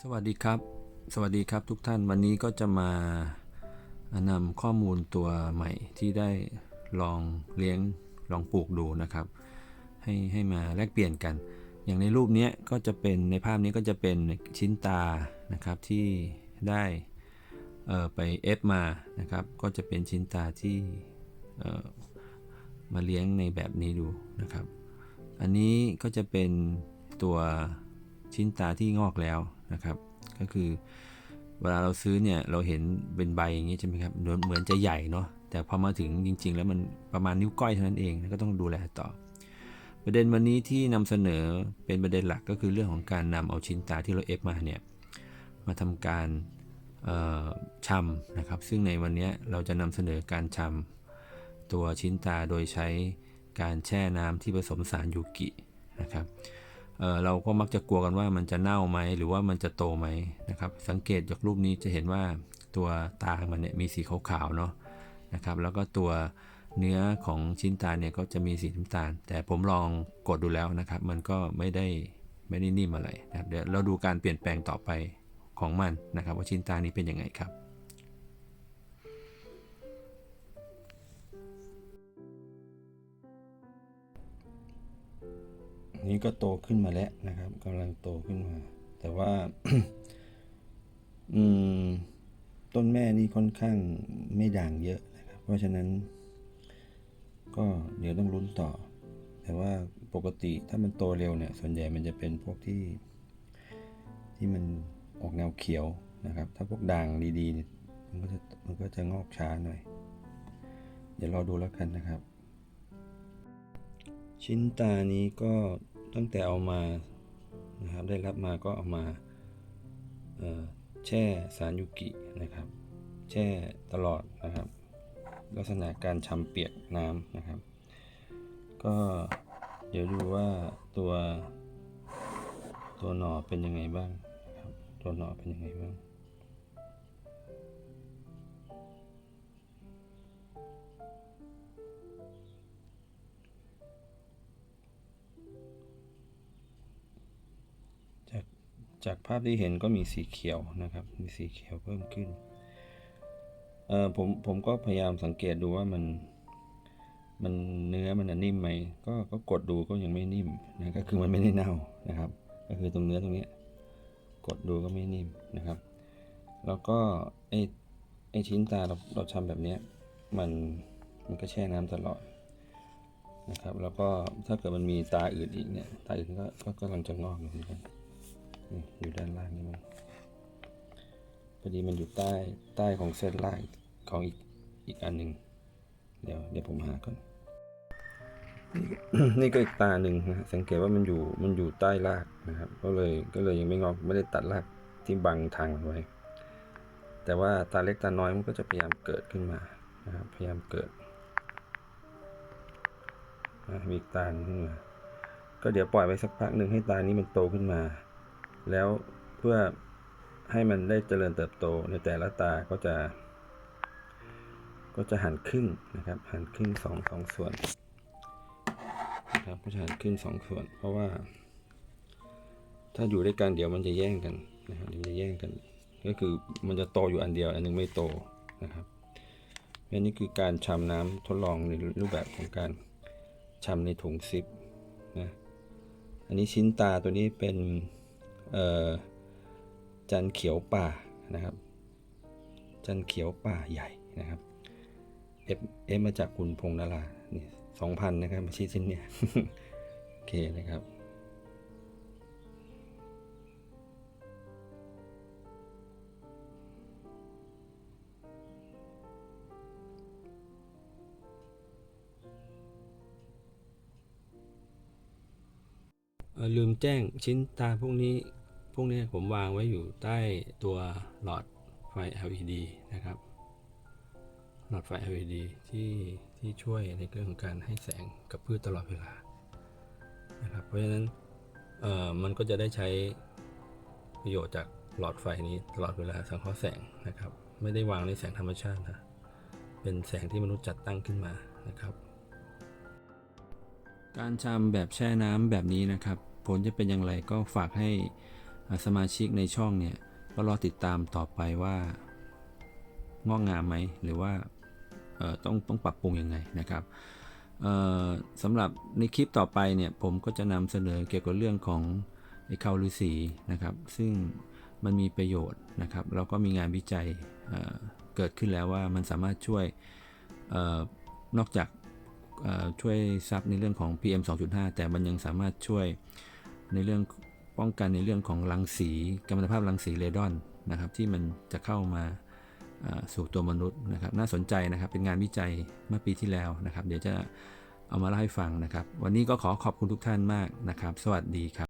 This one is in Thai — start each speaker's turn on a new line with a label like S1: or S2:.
S1: สวัสดีครับ สวัสดีครับทุกท่านวันนี้ก็จะมานำข้อมูลตัวใหม่ที่ได้ลองเลี้ยงลองปลูกดูนะครับ ให้ให้มาแลกเปลี่ยนกัน อย่างในรูปนี้ก็จะเป็นในภาพนี้ก็จะเป็นชิ้นตานะครับที่ได้ไปเอฟมานะครับก็จะเป็นชิ้นตาที่มาเลี้ยงในแบบนี้ดูนะครับ อันนี้ก็จะเป็นตัว ชิ้นตาที่งอกแล้วนะครับ ก็คือเวลาเราซื้อเนี่ยเราเห็นเป็นใบอย่างนี้ใช่ไหมครับเหมือนจะใหญ่เนาะแต่พอมาถึงจริง ๆ แล้วมันประมาณนิ้วก้อยเท่านั้นเองก็ต้องดูแลต่อ ประเด็นวันนี้ที่นำเสนอเป็นประเด็นหลักก็คือเรื่องของการนำเอาชิ้นตาที่เราเอฟมาเนี่ยมาทำการเอ่อชำนะครับ ซึ่งในวันนี้เราจะนำเสนอการชำตัวชิ้นตาโดยใช้การแช่น้ำที่ผสมสารยูกินะครับ เเราก็มักจะกลัวกันว่ามันจะเน่าไหมหรือว่ามันจะโตไหมนะครับ สังเกตจากรูปนี้จะเห็นว่าตัวตามันเนี่ยมีสีขาวๆเนาะนะครับ แล้วก็ตัวเนื้อของชิ้นตาเนี่ยก็จะมีสีน้ำตาล แต่ผมลองกดดูแล้วนะครับ มันก็ไม่ได้ไม่ได้นิ่มอะไรนะครับเดี๋ยวเราดูการเปลี่ยนแปลงต่อไปของมันนะครับ ว่าชิ้นตานี้เป็นยังไงครับ นี่ก็โตขึ้นมาแล้วนะครับกำลังโตขึ้นมา แต่ว่า อืม ต้นแม่นี่ค่อนข้างไม่ด่างเยอะนะครับ เพราะฉะนั้น ก็เดี๋ยวต้องลุ้นต่อ แต่ว่าปกติถ้ามันโตเร็วเนี่ย ส่วนใหญ่มันจะเป็นพวกที่ ที่มันออกแนวเขียวนะครับ ถ้าพวกด่างดีๆเนี่ยมันก็จะมันก็จะงอกช้าหน่อย เดี๋ยวรอดูแล้วกันนะครับ ชิ้นตานี้ก็ ตั้งแต่เอามานะครับได้รับมาก็เอามาแช่สารยูกินะครับ แช่ตลอดนะครับ ลักษณะการชำเปียกน้ำนะครับ ก็เดี๋ยวดูว่าตัวตัวหน่อเป็นยังไงบ้างครับตัวหน่อเป็นยังไงบ้าง จากภาพที่เห็นก็มีสีเขียวนะครับ มีสีเขียวเพิ่มขึ้นเอ่อผมผมก็พยายามสังเกตดูว่ามันมันเนื้อมันนิ่มไหมก็ก็กดดูก็ยังไม่นิ่มนะก็คือมันไม่ได้เน่านะครับ ก็คือตรงเนื้อตรงนี้กดดูก็ไม่นิ่มนะครับ แล้วก็ไอไอชิ้นตาเราเราทำแบบนี้มันมันก็แช่น้ำตลอดนะครับ แล้วก็ถ้าเกิดมันมีตาอื่นอีกเนี่ยตาอื่นก็ก็กำลังจะงอกเหมือนกัน อยู่ด้านล่างนี่มั้งพอดีมันอยู่ใต้ใต้ของเส้นล่างของอีกอีกอันหนึ่งเดี๋ยวเดี๋ยวผมหาก่อนนี่ก็อีกตาหนึ่งนะฮะสังเกตว่ามันอยู่มันอยู่ใต้รากนะครับ ก็เลยก็เลยยังไม่งอกไม่ได้ตัดรากที่บังทางมันไว้ แต่ว่าตาเล็กตาน้อยมันก็จะพยายามเกิดขึ้นมานะครับพยายามเกิดมีอีกตาขึ้นมาก็เดี๋ยวปล่อยไว้สักพักหนึ่งให้ตานี้มันโตขึ้นมา แล้วเพื่อให้มันได้เจริญเติบโตในแต่ละตาก็จะ ก็จะหั่นครึ่งนะครับ หั่นครึ่งสองสองส่วนนะครับก็จะหั่นครึ่งสองส่วน เพราะว่า ถ้าอยู่ด้วยกันเดี๋ยวมันจะแย่งกันนะครับเดี๋ยวมันจะแย่งกัน ก็คือมันจะโตอยู่อันเดียว อันหนึงไม่โตนะครับและนี่คือการชำน้ำทดลองในรูปแบบของการชำในถุงซิปนะอันนี้ชิ้นตาตัวนี้เป็น จันเขียวป่านะครับ จันเขียวป่าใหญ่นะครับเอฟเอฟมาจากคุณพงษ์นาราเนี่ยสองพันนะครับมาชี้ชิ้นเนี่ยโอเคนะครับลืมแจ้งชิ้นตาพวกนี้ พวกนี้ผมวางไว้อยู่ใต้ตัวหลอดไฟ LED นะครับ หลอดไฟ LED ที่ที่ช่วยในเรื่องของการให้แสงกับพืชตลอดเวลานะครับ เพราะฉะนั้นเอ่อมันก็จะได้ใช้ประโยชน์จากหลอดไฟนี้ตลอดเวลาสังเคราะห์แสงนะครับ ไม่ได้วางในแสงธรรมชาตินะเป็นแสงที่มนุษย์จัดตั้งขึ้นมานะครับ การชำแบบแช่น้ำแบบนี้นะครับ ผลจะเป็นอย่างไรก็ฝากให้ สมาชิกในช่องเนี่ยก็รอติดตามต่อไปว่างอกงามไหมหรือว่าต้องต้องปรับปรุงยังไงนะครับสำหรับในคลิปต่อไปเนี่ยผมก็จะนำเสนอเกี่ยวกับเรื่องของไอ้เขาฤาษีนะครับ ซึ่งมันมีประโยชน์นะครับแล้วก็มีงานวิจัยเเกิดขึ้นแล้วว่ามันสามารถช่วยออนอกจากช่วยซับในเรื่องของ PM 2.5 แต่มันยังสามารถช่วยในเรื่อง ป้องกันในเรื่องของรังสีกัมมันตภาพรังสีเรดอนนะครับ ที่มันจะเข้ามาอ่าสู่ตัวมนุษย์นะครับ น่าสนใจนะครับเป็นงานวิจัยเมื่อปีที่แล้วนะครับ เดี๋ยวจะเอามาเล่าให้ฟังนะครับ วันนี้ก็ขอขอบคุณทุกท่านมากนะครับ สวัสดีครับ